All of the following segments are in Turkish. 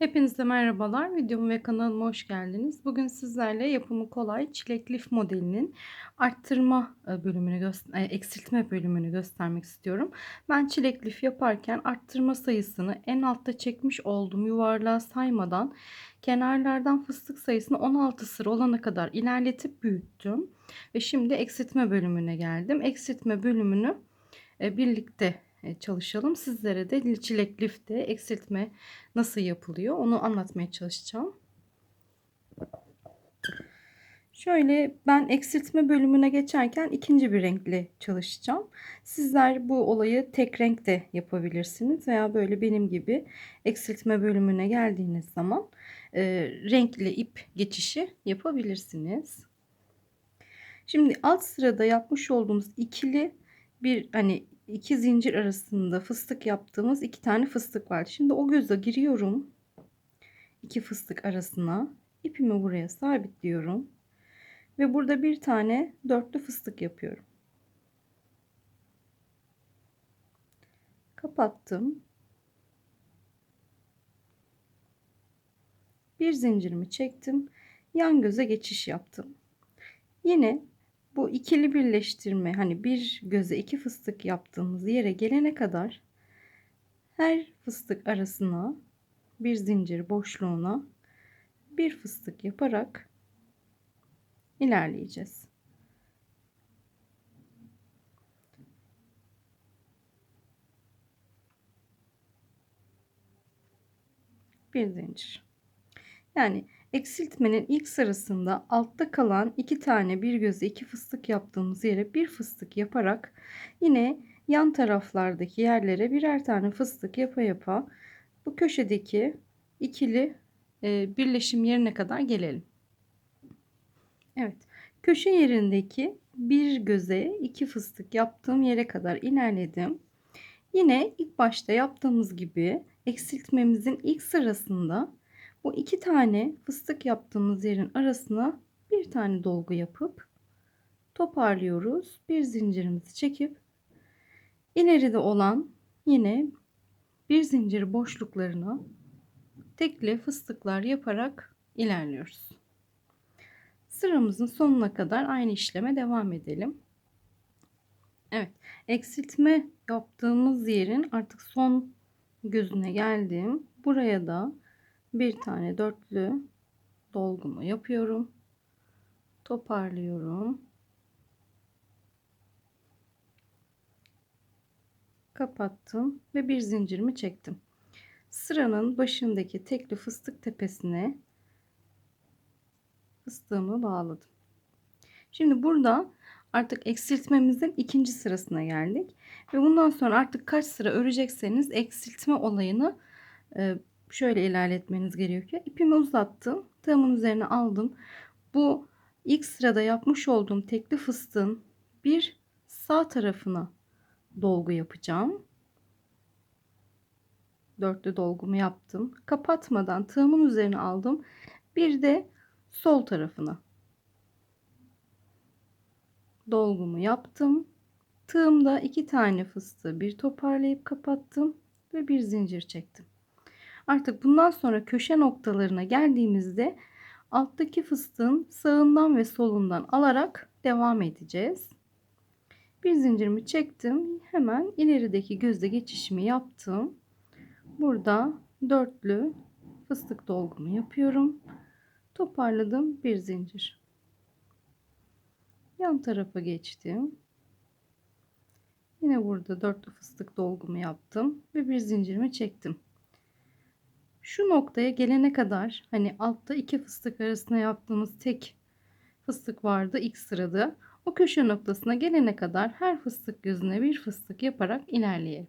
Hepinize merhabalar. Videoma ve kanalıma hoş geldiniz. Bugün sizlerle yapımı kolay çilek lif modelinin arttırma e, bölümünü, e, eksiltme bölümünü göstermek istiyorum. Ben çilek lif yaparken arttırma sayısını en altta çekmiş olduğum yuvarlığa saymadan kenarlardan fıstık sayısını 16 sıra olana kadar ilerletip büyüttüm. Ve şimdi eksiltme bölümüne geldim. Eksiltme bölümünü e, birlikte çalışalım. Sizlere de çilek lifte eksiltme nasıl yapılıyor onu anlatmaya çalışacağım. Şöyle ben eksiltme bölümüne geçerken ikinci bir renkle çalışacağım. Sizler bu olayı tek renkte yapabilirsiniz veya böyle benim gibi eksiltme bölümüne geldiğiniz zaman e, renkli ip geçişi yapabilirsiniz. Şimdi alt sırada yapmış olduğumuz ikili bir hani iki zincir arasında fıstık yaptığımız iki tane fıstık var. Şimdi o göze giriyorum. iki fıstık arasına ipimi buraya sabitliyorum. Ve burada bir tane dörtlü fıstık yapıyorum. Kapattım. Bir zincirimi çektim. Yan göze geçiş yaptım. Yine bu ikili birleştirme hani bir göze iki fıstık yaptığımız yere gelene kadar her fıstık arasına bir zincir boşluğuna bir fıstık yaparak ilerleyeceğiz. Bir zincir. Yani Eksiltmenin ilk sırasında altta kalan iki tane bir gözü iki fıstık yaptığımız yere bir fıstık yaparak yine yan taraflardaki yerlere birer tane fıstık yapa yapa bu köşedeki ikili e, birleşim yerine kadar gelelim. Evet. Köşe yerindeki bir göze iki fıstık yaptığım yere kadar ilerledim. Yine ilk başta yaptığımız gibi eksiltmemizin ilk sırasında bu iki tane fıstık yaptığımız yerin arasına bir tane dolgu yapıp toparlıyoruz. Bir zincirimizi çekip ileride olan yine bir zincir boşluklarına tekli fıstıklar yaparak ilerliyoruz. Sıramızın sonuna kadar aynı işleme devam edelim. Evet, eksiltme yaptığımız yerin artık son gözüne geldim. Buraya da bir tane dörtlü dolgumu yapıyorum. Toparlıyorum. Kapattım ve bir zincirimi çektim. Sıranın başındaki tekli fıstık tepesine fıstığımı bağladım. Şimdi burada artık eksiltmemizin ikinci sırasına geldik. Ve bundan sonra artık kaç sıra örecekseniz eksiltme olayını e, şöyle ilerletmeniz gerekiyor. İpimi uzattım. Tığımın üzerine aldım. Bu ilk sırada yapmış olduğum tekli fıstığın bir sağ tarafına dolgu yapacağım. Dörtlü dolgumu yaptım. Kapatmadan tığımın üzerine aldım. Bir de sol tarafına dolgumu yaptım. Tığımda iki tane fıstığı bir toparlayıp kapattım ve bir zincir çektim. Artık bundan sonra köşe noktalarına geldiğimizde alttaki fıstığın sağından ve solundan alarak devam edeceğiz. Bir zincirimi çektim. Hemen ilerideki gözde geçişimi yaptım. Burada dörtlü fıstık dolgumu yapıyorum. Toparladım bir zincir. Yan tarafa geçtim. Yine burada dörtlü fıstık dolgumu yaptım ve bir zincirimi çektim. Şu noktaya gelene kadar hani altta iki fıstık arasında yaptığımız tek fıstık vardı ilk sırada. O köşe noktasına gelene kadar her fıstık gözüne bir fıstık yaparak ilerleyelim.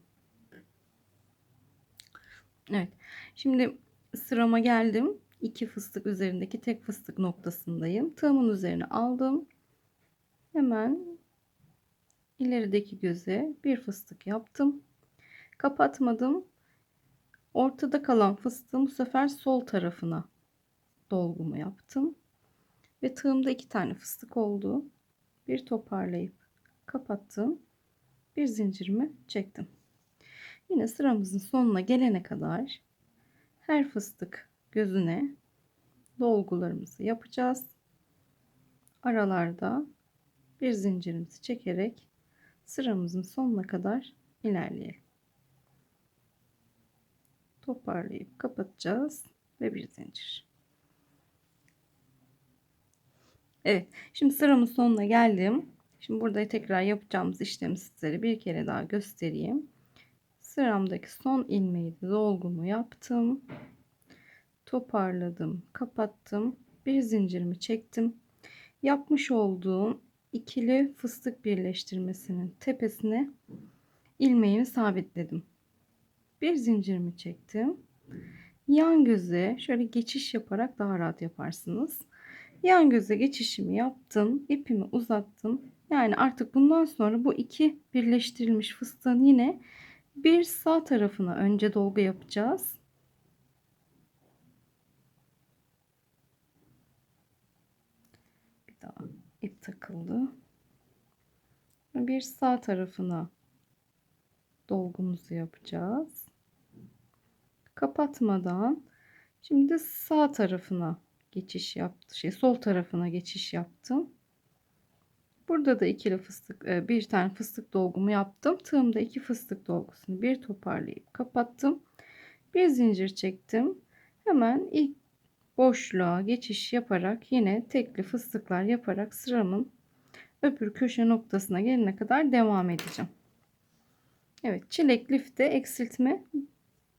Evet. Şimdi sırama geldim. İki fıstık üzerindeki tek fıstık noktasındayım. Tığımın üzerine aldım. Hemen ilerideki göze bir fıstık yaptım. Kapatmadım. Ortada kalan fıstığım bu sefer sol tarafına dolgumu yaptım. Ve tığımda iki tane fıstık oldu. Bir toparlayıp kapattım. Bir zincirimi çektim. Yine sıramızın sonuna gelene kadar her fıstık gözüne dolgularımızı yapacağız. Aralarda bir zincirimizi çekerek sıramızın sonuna kadar ilerleyelim. Toparlayıp kapatacağız ve bir zincir. Evet, şimdi sıramın sonuna geldim. Şimdi burada tekrar yapacağımız işlemi sizlere bir kere daha göstereyim. Sıramdaki son ilmeği dolgumu yaptım. Toparladım, kapattım. Bir zincirimi çektim. Yapmış olduğum ikili fıstık birleştirmesinin tepesine ilmeğimi sabitledim. Bir zincirimi çektim. Yan göze şöyle geçiş yaparak daha rahat yaparsınız. Yan göze geçişimi yaptım. ipimi uzattım. Yani artık bundan sonra bu iki birleştirilmiş fıstığın yine bir sağ tarafına önce dolgu yapacağız. Bir daha ip takıldı. Bir sağ tarafına dolgumuzu yapacağız. Kapatmadan şimdi sağ tarafına geçiş yaptı. Şey sol tarafına geçiş yaptım. Burada da ikili fıstık e, bir tane fıstık dolgumu yaptım. Tığımda iki fıstık dolgusunu bir toparlayıp kapattım. Bir zincir çektim. Hemen ilk boşluğa geçiş yaparak yine tekli fıstıklar yaparak sıramın öbür köşe noktasına gelene kadar devam edeceğim. Evet çilek lifte eksiltme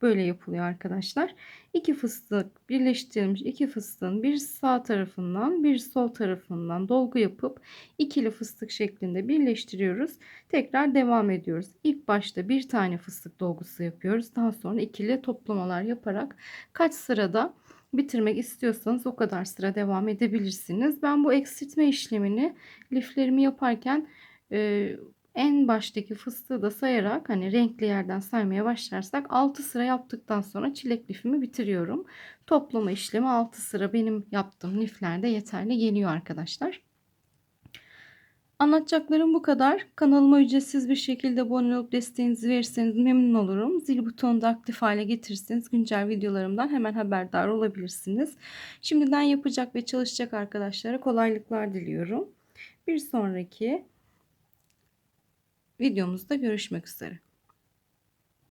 böyle yapılıyor arkadaşlar. İki fıstık birleştirilmiş iki fıstığın bir sağ tarafından bir sol tarafından dolgu yapıp ikili fıstık şeklinde birleştiriyoruz. Tekrar devam ediyoruz. İlk başta bir tane fıstık dolgusu yapıyoruz. Daha sonra ikili toplamalar yaparak kaç sırada bitirmek istiyorsanız o kadar sıra devam edebilirsiniz. Ben bu eksiltme işlemini liflerimi yaparken e, en baştaki fıstığı da sayarak hani renkli yerden saymaya başlarsak 6 sıra yaptıktan sonra çilek lifimi bitiriyorum. Toplama işlemi 6 sıra benim yaptığım liflerde yeterli geliyor arkadaşlar. Anlatacaklarım bu kadar. Kanalıma ücretsiz bir şekilde abone olup desteğinizi verirseniz memnun olurum. Zil butonunu da aktif hale getirirseniz güncel videolarımdan hemen haberdar olabilirsiniz. Şimdiden yapacak ve çalışacak arkadaşlara kolaylıklar diliyorum. Bir sonraki videomuzda görüşmek üzere.